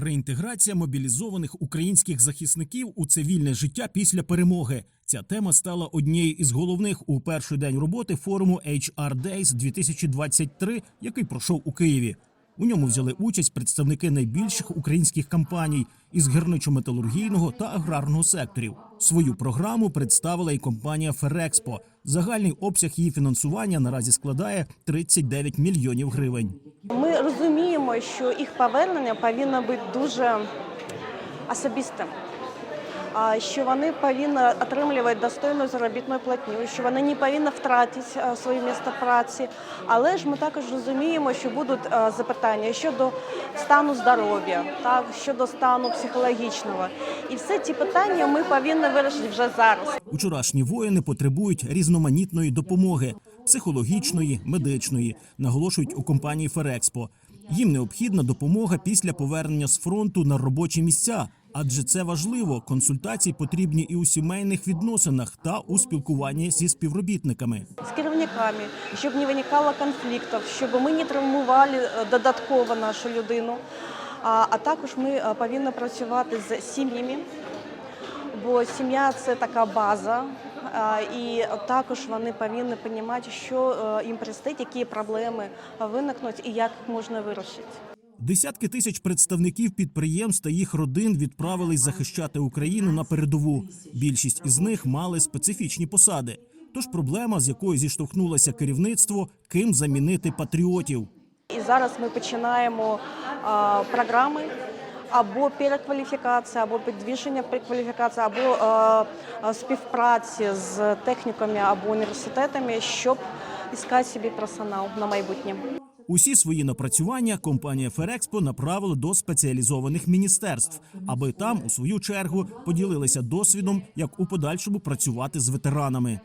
Реінтеграція мобілізованих українських захисників у цивільне життя після перемоги. Ця тема стала однією із головних у перший день роботи форуму HR Days 2023, який пройшов у Києві. У ньому взяли участь представники найбільших українських компаній із гірничо-металургійного та аграрного секторів. Свою програму представила і компанія Ферекспо. Загальний обсяг її фінансування наразі складає 39 мільйонів гривень. Ми розуміємо, що їх повернення повинно бути дуже особистим. Що вони повинні отримувати достойну заробітну платню, що вони не повинні втратити своє місце праці. Але ж ми також розуміємо, що будуть запитання щодо стану здоров'я, так щодо стану психологічного. І всі ці питання ми повинні вирішити вже зараз. Учорашні воїни потребують різноманітної допомоги психологічної, медичної, наголошують у компанії Ферекспо. Їм необхідна допомога після повернення з фронту на робочі місця, адже це важливо. Консультації потрібні і у сімейних відносинах та у спілкуванні зі співробітниками. з керівниками, щоб не виникало конфліктів, щоб ми не травмували е, додатково нашу людину. А, також ми е, повинні працювати з сім'ями, бо сім'я це така база. І також вони повинні розуміти, що е, їм предстоїть, які проблеми виникнуть і як їх можна вирішити. Десятки тисяч представників підприємств та їх родин відправились захищати Україну на передову. Більшість із них мали специфічні посади. Тож проблема, з якою зіштовхнулося керівництво, ким замінити патріотів. І зараз ми починаємо а, програми або перекваліфікації, або підвищення перекваліфікації, або а, а, співпраці з техніками або університетами, щоб іскати собі персонал на майбутнє. Усі свої напрацювання компанія Ферекспо направила до спеціалізованих міністерств, аби там, у свою чергу, поділилися досвідом, як у подальшому працювати з ветеранами.